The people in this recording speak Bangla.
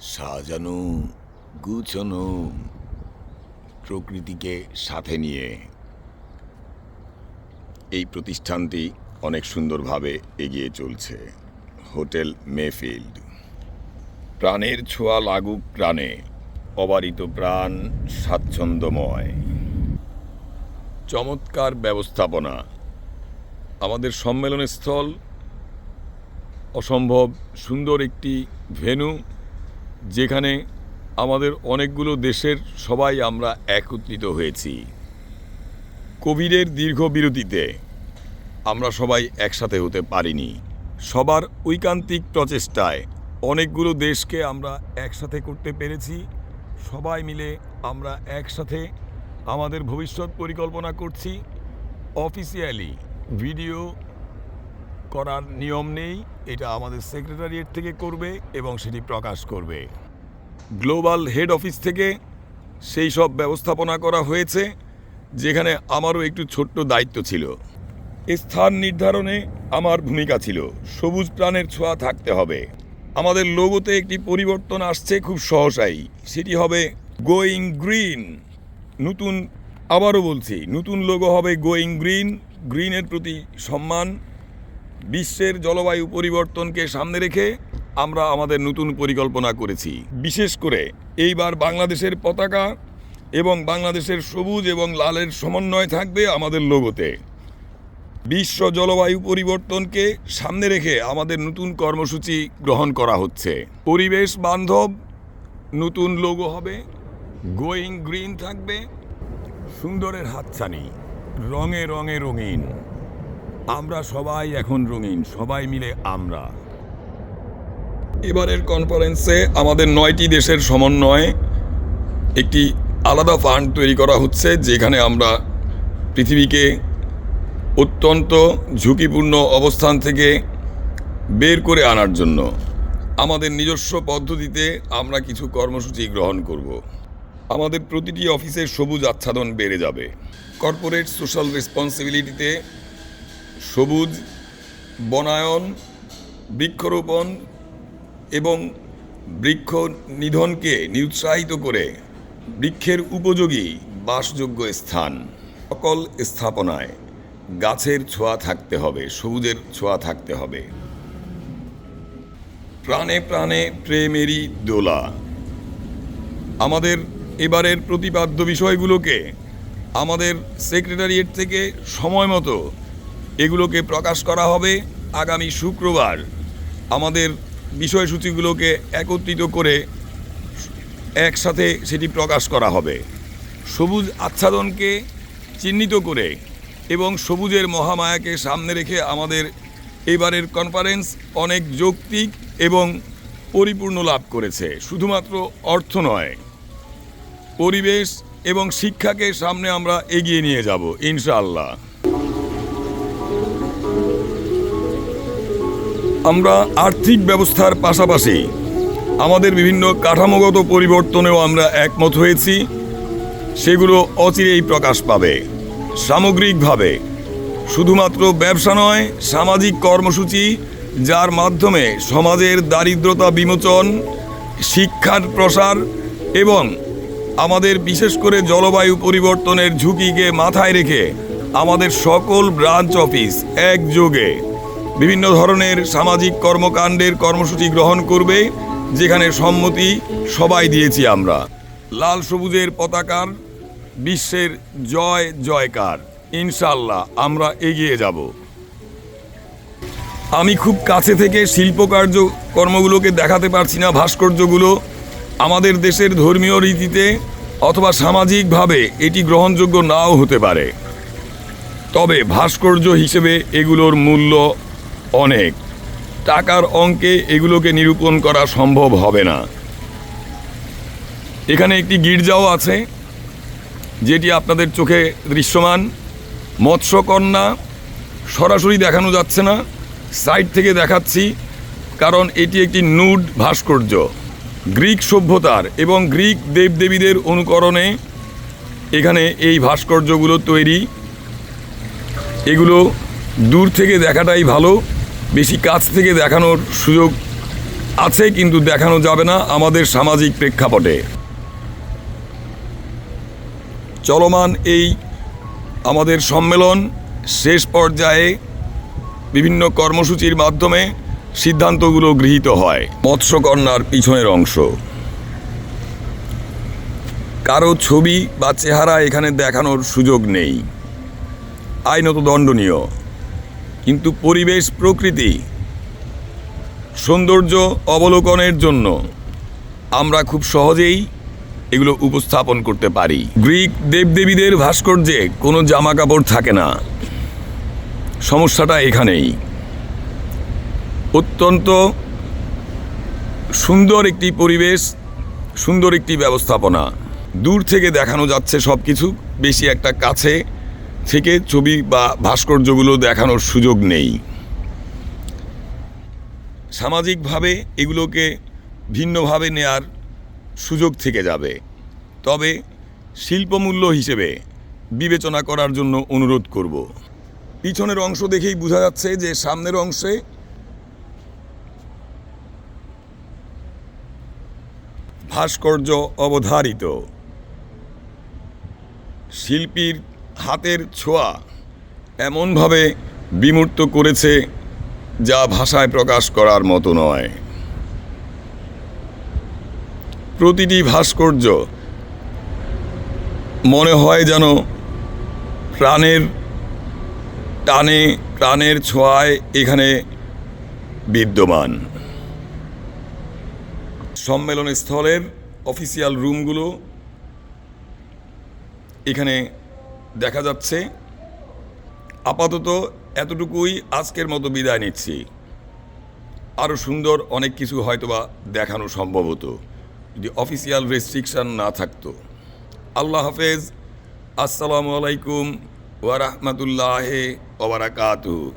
সাজানো, গুছানো প্রকৃতিকে সাথে নিয়ে এই প্রতিষ্ঠানটি অনেক সুন্দরভাবে এগিয়ে চলছে। Hotel Mayfield. প্রাণের ছোঁয়া লাগুক প্রাণে, অবারিত প্রাণ স্বাচ্ছন্দ্যময়। চমৎকার ব্যবস্থাপনা। আমাদের সম্মেলনের স্থল অসম্ভব সুন্দর একটি ভেন্যু যেখানে আমাদের অনেকগুলো দেশের সবাই আমরা একত্রিত হয়েছি। কোভিডের দীর্ঘ বিরতিতে আমরা সবাই একসাথে হতে পারিনি। সবার ঐকান্তিক প্রচেষ্টায় অনেকগুলো দেশকে আমরা একসাথে করতে পেরেছি। সবাই মিলে আমরা একসাথে আমাদের ভবিষ্যৎ পরিকল্পনা করছি। অফিসিয়ালি ভিডিও করার নিয়ম নেই, এটা আমাদের সেক্রেটারিয়েট থেকে করবে এবং সেটি প্রকাশ করবে। গ্লোবাল হেড অফিস থেকে সেই সব ব্যবস্থাপনা করা হয়েছে, যেখানে আমারও একটু ছোট্ট দায়িত্ব ছিল। স্থান নির্ধারণে আমার ভূমিকা ছিল, সবুজ প্রাণের ছোঁয়া থাকতে হবে। আমাদের লোগোতে একটি পরিবর্তন আসছে খুব সহসাই, সেটি হবে গোয়িং গ্রিন নতুন, আবারও বলছি, নতুন লোগো হবে গোয়িং গ্রিন গ্রিনের প্রতি সম্মান বিশ্বের জলবায়ু পরিবর্তনকে সামনে রেখে আমরা আমাদের নতুন পরিকল্পনা করেছি। বিশেষ করে এইবার বাংলাদেশের পতাকা এবং বাংলাদেশের সবুজ এবং লালের সমন্বয় থাকবে আমাদের লোগোতে। বিশ্ব জলবায়ু পরিবর্তনকে সামনে রেখে আমাদের নতুন কর্মসূচি গ্রহণ করা হচ্ছে। পরিবেশ বান্ধব, নতুন লোগো হবে, গোয়িং গ্রিন থাকবে, সুন্দরের হাতছানি, রঙে রঙে রঙিন। আমরা সবাই এখন রঙিন, সবাই মিলে আমরা। এবারের কনফারেন্সে আমাদের নয়টি দেশের সমন্বয়ে একটি আলাদা ফান্ড তৈরি করা হচ্ছে, যেখানে আমরা পৃথিবীকে অত্যন্ত ঝুঁকিপূর্ণ অবস্থান থেকে বের করে আনার জন্য আমাদের নিজস্ব পদ্ধতিতে আমরা কিছু কর্মসূচি গ্রহণ করব। আমাদের প্রতিটি অফিসের সবুজ আচ্ছাদন বেড়ে যাবে। কর্পোরেট সোশ্যাল রেসপন্সিবিলিটিতে সবুজ, বনায়ন, বৃক্ষরোপণ এবং বৃক্ষ নিধনকে নিরুৎসাহিত করে বৃক্ষের উপযোগী বাসযোগ্য স্থান। সকল স্থাপনায় গাছের ছোঁয়া থাকতে হবে, সবুজের ছোঁয়া থাকতে হবে। প্রাণে প্রাণে প্রেমেরই দোলা। আমাদের এবারের প্রতিপাদ্য বিষয়গুলোকে আমাদের সেক্রেটারিয়েট থেকে সময় মতো এগুলোকে প্রকাশ করা হবে আগামী শুক্রবার। আমাদের বিষয়সূচিগুলোকে একত্রিত করে একসাথে সেটি প্রকাশ করা হবে। সবুজ আচ্ছাদনকে চিহ্নিত করে এবং সবুজের মহামায়াকে সামনে রেখে আমাদের এবারের কনফারেন্স অনেক যৌক্তিক এবং পরিপূর্ণ লাভ করেছে। শুধুমাত্র অর্থ নয়, পরিবেশ এবং শিক্ষাকে সামনে আমরা এগিয়ে নিয়ে যাব, ইনশাআল্লাহ। আমরা আর্থিক ব্যবস্থার পাশাপাশি আমাদের বিভিন্ন কাঠামোগত পরিবর্তনেও আমরা একমত হয়েছি। সেগুলো অচিরেই প্রকাশ পাবে। সামগ্রিকভাবে, শুধুমাত্র ব্যবসা নয়, সামাজিক কর্মসূচি, যার মাধ্যমে সমাজের দারিদ্রতা বিমোচন, শিক্ষার প্রসার এবং আমাদের বিশেষ করে জলবায়ু পরিবর্তনের ঝুঁকিকে মাথায় রেখে আমাদের সকল ব্রাঞ্চ অফিস একযোগে বিভিন্ন ধরনের সামাজিক কর্মকাণ্ডের কর্মসূচি গ্রহণ করবে, যেখানে সম্মতি সবাই দিয়েছি আমরা। লাল সবুজের পতাকার, বিশ্বের জয় জয়কার। ইনশাল্লাহ আমরা এগিয়ে যাব। আমি খুব কাছে থেকে শিল্পকার্য কর্মগুলোকে দেখাতে পারছি না, ভাস্কর্যগুলো। আমাদের দেশের ধর্মীয় রীতিতে অথবা সামাজিকভাবে এটি গ্রহণযোগ্য নাও হতে পারে। তবে ভাস্কর্য হিসেবে এগুলোর মূল্য অনেক। টাকার অঙ্কে এগুলোকে নিরূপণ করা সম্ভব হবে না। এখানে একটি গির্জাও আছে, যেটি আপনাদের চোখে দৃশ্যমান। মৎস্যকন্যা সরাসরি দেখানো যাচ্ছে না, সাইড থেকে দেখাচ্ছি, কারণ এটি একটি নুড ভাস্কর্য। গ্রিক সভ্যতার এবং গ্রিক দেবদেবীদের অনুকরণে এখানে এই ভাস্কর্যগুলো তৈরি। এগুলো দূর থেকে দেখাটাই ভালো। বেশি কাছ থেকে দেখানোর সুযোগ আছে, কিন্তু দেখানো যাবে না আমাদের সামাজিক প্রেক্ষাপটে। চলমান এই আমাদের সম্মেলন শেষ পর্যায়ে বিভিন্ন কর্মসূচির মাধ্যমে সিদ্ধান্তগুলো গৃহীত হয়, মৎস্যকন্যার পিছনের অংশ। কারও ছবি বা চেহারা এখানে দেখানোর সুযোগ নেই। আইনত দণ্ডনীয়। কিন্তু পরিবেশ, প্রকৃতি, সৌন্দর্য অবলোকনের জন্য আমরা খুব সহজেই এগুলো উপস্থাপন করতে পারি। গ্রিক দেবদেবীদের ভাস্কর্যে কোনো জামা কাপড় থাকে না। সমস্যাটা এখানেই। অত্যন্ত সুন্দর একটি পরিবেশ, সুন্দর একটি ব্যবস্থাপনা। দূর থেকে দেখানো যাচ্ছে সব কিছু বেশি একটা কাছে থেকে ছবি বা ভাস্কর্যগুলো দেখানোর সুযোগ নেই। সামাজিকভাবে এগুলোকে ভিন্নভাবে নেয়ার সুযোগ থেকে যাবে। তবে শিল্পমূল্য হিসেবে বিবেচনা করার জন্য অনুরোধ করব। পিছনের অংশ দেখেই বোঝা যাচ্ছে যে সামনের অংশে ভাস্কর্য অবধারিত। শিল্পীর হাতের ছোঁয়া এমনভাবে বিমূর্ত করেছে যা ভাষায় প্রকাশ করার মতো নয়। প্রতিটি ভাস্কর্য মনে হয় যেন প্রাণের টানে প্রাণের ছোঁয়ায় এখানে বিদ্যমান। সম্মেলন স্থলের অফিসিয়াল রুমগুলো এখানে দেখা যাচ্ছে। আপাতত এতটুকুই আজকের মতো বিদায় নিচ্ছি। আরও সুন্দর অনেক কিছু হয়তোবা দেখানো সম্ভব হতো, যদি অফিসিয়াল রেস্ট্রিকশান না থাকতো। আল্লাহ হাফেজ। আসসালামু আলাইকুম ওয়ারহমতুল্লাহ ওবরাকাতু